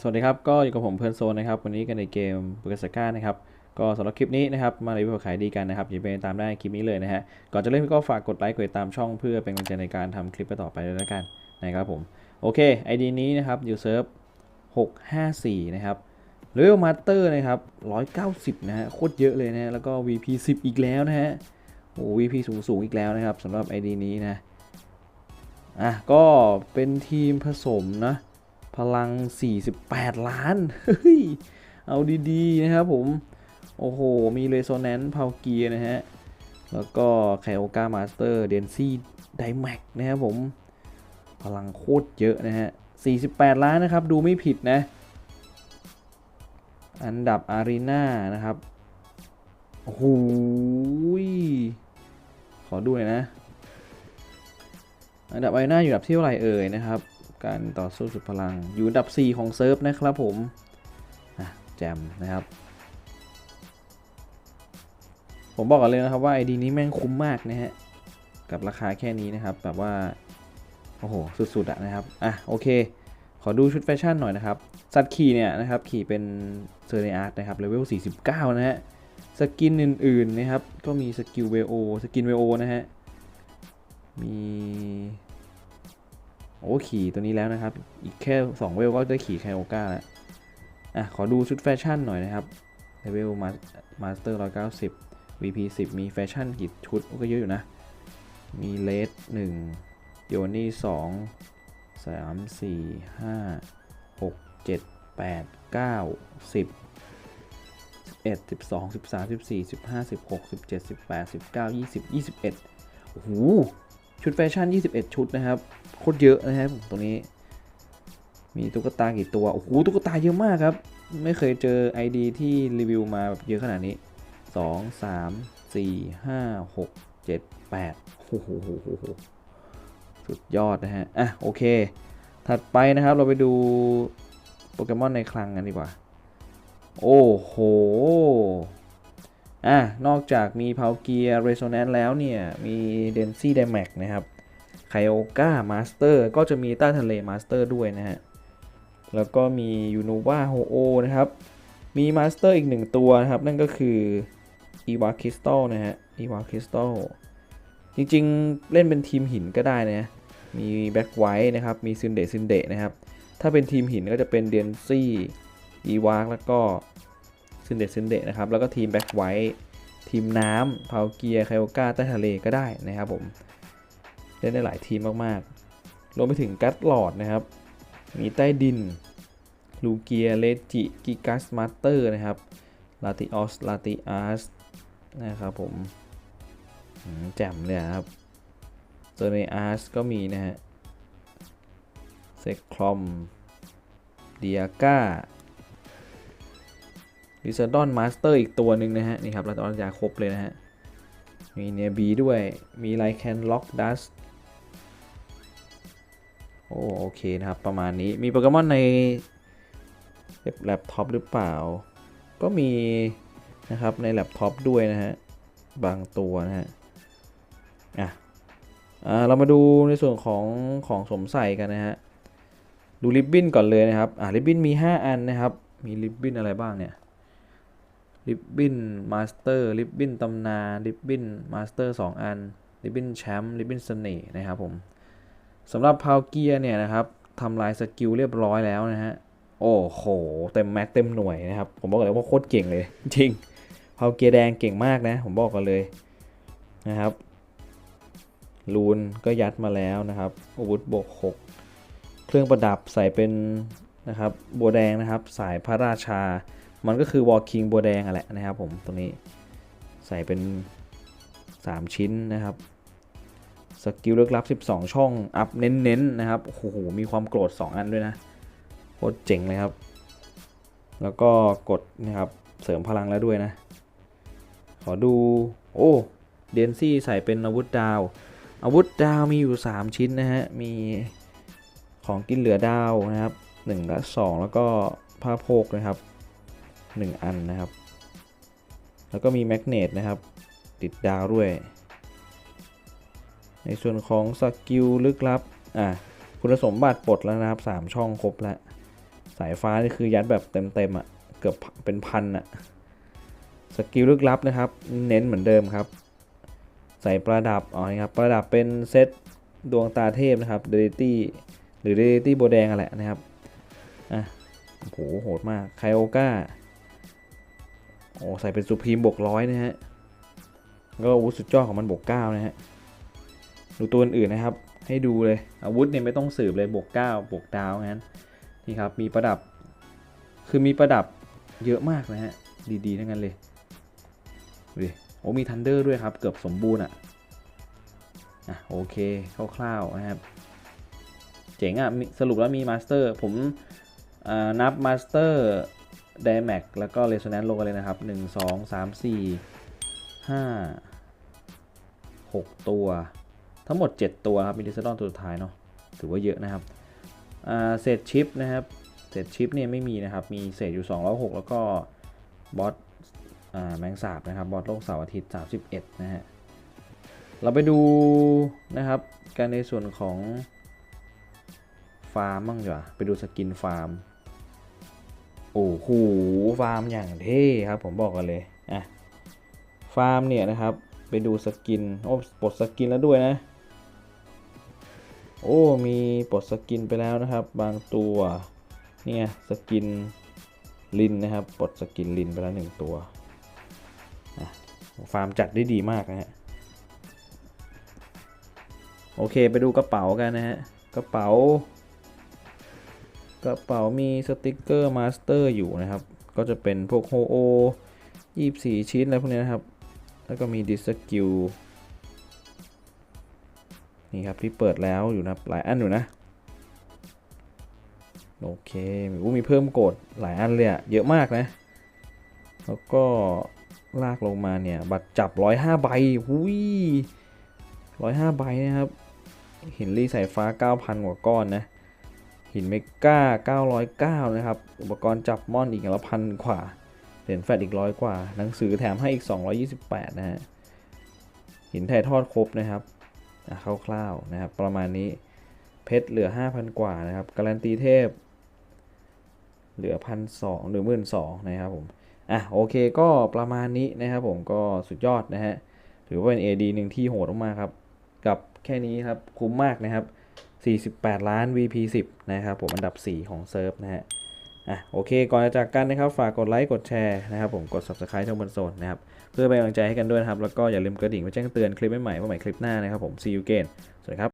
สวัสดีครับ ก็อยู่กับผมเพื่อนโซนนะครับ วันนี้กันในเกมบุกสก้านะครับ ก็สำหรับคลิปนี้นะครับ มารีวิวขายดีกันนะครับอย่าไปตามได้คลิปนี้เลยนะฮะ ก่อนจะเริ่มก็ฝากกดไลค์กดติดตามช่องเพื่อเป็นกำลังใจในการทำคลิปต่อไปด้วยแล้วกันนะครับผม โอเค ID นี้นะครับยูเซิร์ฟ654 นะครับเลเวลมาสเตอร์นะครับ190 นะฮะ โคตรเยอะเลยนะฮะแล้วก็ VP 10 อีกแล้วนะฮะ โอ้ VP สูงสูงอีกแล้วนะครับสำหรับ ID นี้นะ อะ ก็เป็นทีมผสมนะ พลัง 48 ล้าน เฮ้ย เอาดีๆ นะครับผม โอ้โห มีเรโซแนนซ์พาวเกียนะฮะ แล้วก็ไคโอกามาสเตอร์ เดนซี่ ไดแม็กนะครับผม พลังโคตรเยอะนะฮะ 48 ล้านนะครับ ดูไม่ผิดนะ อันดับอารีนานะครับ โอ้โหขอดูหน่อยนะ อันดับอารีนาอยู่อันดับที่เท่าไหร่เอ่ยนะครับ การต่อสู้สุดพลัง อยู่อันดับ 4 ของเซิร์ฟนะครับผมแจมนะครับ ผมบอกกันเลยนะครับว่า ID นี้แม่งคุ้มมากนะฮะ กับราคาแค่นี้นะครับ แบบว่า โอ้โห สุดๆอะนะครับ อะ โอเค ขอดูชุดแฟชั่นหน่อยนะครับ สัตว์ขี่เนี่ยนะครับ ขี่เป็นเซอร์เนอาร์ตนะครับเลเวล 49 นะฮะ สกินอื่นๆนะครับ ก็มีสกิลเวโอ สกินเวโอนะฮะ มี โอ้ขี่ตัวนี้แล้วนะครับ อีกแค่ 2 เวลก็ได้ขี่ไคโอกาแล้วอะขอดูชุดแฟชั่นหน่อยนะครับเลเวลมามาสเตอร์190 VP 10 มีแฟชั่นกี่ชุดก็เยอะอยู่นะ มีเลส1โยนี่2 3 4 5 6 7 8 9 10 11 12 13 14 15 16 17 18 19 20 21โอ้โห ชุดแฟชั่น 21 ชุดนะครับโคตรเยอะนะครับตรงนี้มีตุ๊กตากี่ตัว โอ้โห ตุ๊กตาเยอะมากครับ ไม่เคยเจอ ID ที่รีวิวมาแบบเยอะขนาดนี้ 2 3 4 5 6 7 8โอ้โหสุดยอดนะฮะ อะ โอเค ถัดไปนะครับ เราไปดูโปเกมอนในคลังกันดีกว่า โอ้โห อะนอกจากมีเพาเกียร์เรโซแนนซ์แล้วเนี่ย มีเดนซี่ไดแม็กนะครับไคโอกามาสเตอร์ก็จะมีต้ทะเลมาสเตอร์ด้วยนะฮะ แล้วก็มียูโนวาโฮโอนะครับ มีมาสเตอร์อีกหนึ่งตัวนะครับ นั่นก็คืออีวาคริสตัลนะฮะอีวาคริสตัลจริงๆ เล่นเป็นทีมหินก็ได้นะ มีแบ็กไวท์นะครับ มีซินเดซินเดนะครับ ถ้าเป็นทีมหินก็จะเป็นเดนซี่อีวากแล้วก็ ซินเดซินเดนะครับ แล้วก็ทีมแบ็กไวท์ทีมน้ำพาวเกียไคโอกาใต้ทะเลก็ได้นะครับผม เล่นได้หลายทีมมากๆ รวมไปถึงกัตหลอดนะครับ มีใต้ดิน ลูเกียเลจิกิกัสมาสเตอร์นะครับ ลาติออส ลาติอาร์สนะครับผมแจ่มเลยครับเซอร์เนอาร์สก็มีนะฮะ เซคลอมเดียก้า ลิซาดอนมาสเตอร์อีกตัวหนึ่งนะฮะ นี่ครับเราตอนยาครบเลยนะฮะ มีเนบีด้วย มีไลแคนล็อกดัสโอ้โอเคนะครับ ประมาณนี้ มีโปเกมอนในแล็ปท็อปหรือเปล่า ก็มีนะครับในแล็ปท็อปด้วยนะฮะ บางตัวนะฮะ อะอ่าเรามาดูในส่วนของของสมใส่กันนะฮะ ดูริบบิ้นก่อนเลยนะครับ อ่าริบบิ้นมี 5 อันนะครับ มีริบบิ้นอะไรบ้างเนี่ย ริบบิ้นมาสเตอร์ริบบิ้นตำนานริบบิ้นมาสเตอร์2อันริบบิ้นแชมป์ริบบิ้นเสน่ห์นะครับผมสำหรับพาวเกียเนี่ยนะครับทำลายสกิลเรียบร้อยแล้วนะฮะโอ้โห เต็มแม็กเต็มหน่วยนะครับ ผมบอกเลยว่าโคตรเก่งเลย จริงพาวเกียแดงเก่งมากนะ ผมบอกกันเลยนะครับ ลูนก็ยัดมาแล้วนะครับอาวุธบก6เครื่องประดับใส่เป็นนะครับบัวแดงนะครับ สายพระราชา มันก็คือวอลคิงบัวแดงอะแหละนะครับผมตรงนี้ใส่เป็น 3 ชิ้นนะครับสกิลเลือกลับ 12 ช่อง อัพเน้นๆนะครับโอ้โหมีความโกรธ 2 อันด้วยนะโคตรเจ๋งเลยครับ แล้วก็กดนะครับเสริมพลังแล้วด้วยนะ ขอดูโอ้เดนซี่ใส่เป็นอาวุธดาว อาวุธดาวมีอยู่ 3 ชิ้นนะฮะ มีของกินเหลือดาวนะครับ1และ 2 แล้วก็ผ้าโพกนะครับ 1 อันนะครับ แล้วก็มีแมกเนตนะครับ ติดดาวด้วย ในส่วนของสกิลลึกลับ อะคุณสมบัติปลดแล้วนะครับ 3 ช่องครบแล้ว สายฟ้านี่คือยัดแบบเต็มๆอะ่ะ เกือบเป็นพันอะ่ะ สกิลลึกลับนะครับ เน้นเหมือนเดิมครับ ใส่ประดับอ๋อนี่ครับ ประดับเป็นเซตดวงตาเทพนะครับเดลิตี้หรือเดลิตี้โบแดงอะแหละนะครับ อะโอ้โหโหดมากไคโอกาโอ้ใส่เป็นสุพีมบวกร้อยนะฮะก็อาวุธสุดยอดของมันบวกเก้านะฮะดูตัวอื่นนะครับ ให้ดูเลยอาวุธเนี่ยไม่ต้องสืบเลยบวกเก้าบวกดาวงั้นนี่ครับมีประดับคือมีประดับเยอะมากนะฮะดีๆทั้งนั้นเลยดูดิโอ้มีทันเดอร์ด้วยครับ เกือบสมบูรณ์อะอะโอเคคร่าวๆนะครับ เจ๋งอะมีสรุปแล้วมีมาสเตอร์ผมนับมาสเตอร์ ไดแม็กแล้วก็เรโซแนนซ์ลงกันเลยนะครับ 1 2 3 4 5 6 ตัว ทั้งหมด 7 ตัวครับมีดิสซอนตัวสุดท้ายเนาะถือว่าเยอะนะครับเศษชิปนะครับเศษชิปเนี่ยไม่มีนะครับ มีเศษอยู่ 206 แล้วก็บอสแมงสาบนะครับบอสโลกเสาร์อาทิตย์ 31 นะฮะ เราไปดูนะครับการในส่วนของฟาร์มบ้างดีกว่าไปดูสกินฟาร์ม โอ้โหฟาร์มอย่างเท่ครับ ผมบอกกันเลยอะฟาร์มเนี่ยนะครับ ไปดูสกินโอ้ปลดสกินแล้วด้วยนะ โอ้มีปลดสกินไปแล้วนะครับ บางตัวเนี่ยสกินลินนะครับปลดสกินลินไปแล้วหนึ่งตัวอะฟาร์มจัดได้ดีมากนะฮะโอเคไปดูกระเป๋ากันนะฮะกระเป๋า กระเป๋ามีสติกเกอร์มาสเตอร์อยู่นะครับ ก็จะเป็นพวกโฮโอ24 ชิ้นอะไรพวกนี้นะครับ แล้วก็มีดิสกิลนี่ครับที่เปิดแล้วอยู่นะหลายอันอยู่นะ โอเคมีวูมีเพิ่มโกดหลายอันเลยอะเยอะมากนะ แล้วก็ลากลงมาเนี่ย บัตรจับ105ใบหุย105ใบนะครับหินรีสายฟ้า 9,000 กว่าก้อนนะ หินเมกา909 นะครับ อุปกรณ์จับม่อนอีกละพันกว่า เหรียญแฟดอีกร้อยกว่า หนังสือแถมให้อีก 228 นะฮะ หินถ่ายทอดครบนะครับอะคร่าวๆนะครับ ประมาณนี้ เพชรเหลือ 5,000 กว่านะครับ การันตีเทพ เหลือพันสองหรือหมื่นสองนะครับผม อะโอเคก็ประมาณนี้นะครับผมก็สุดยอดนะฮะ ถือว่าเป็น AD หนึ่งที่โหดมากๆครับ กับแค่นี้ครับคุ้มมากนะครับ 48 ล้าน VP 10นะครับผมอันดับ 4 ของเซิร์ฟนะฮะอะโอเค ก่อนจะจากกันนะครับ ฝากกดไลค์กดแชร์นะครับผมกด Subscribe ช่องบนโซนนะครับ เพื่อเป็นกำลังใจให้กันด้วยนะครับ แล้วก็อย่าลืมกระดิ่งไว้แจ้งเตือนคลิปใหม่ๆว่าใหม่คลิปหน้านะครับผม see you again สวัสดีครับ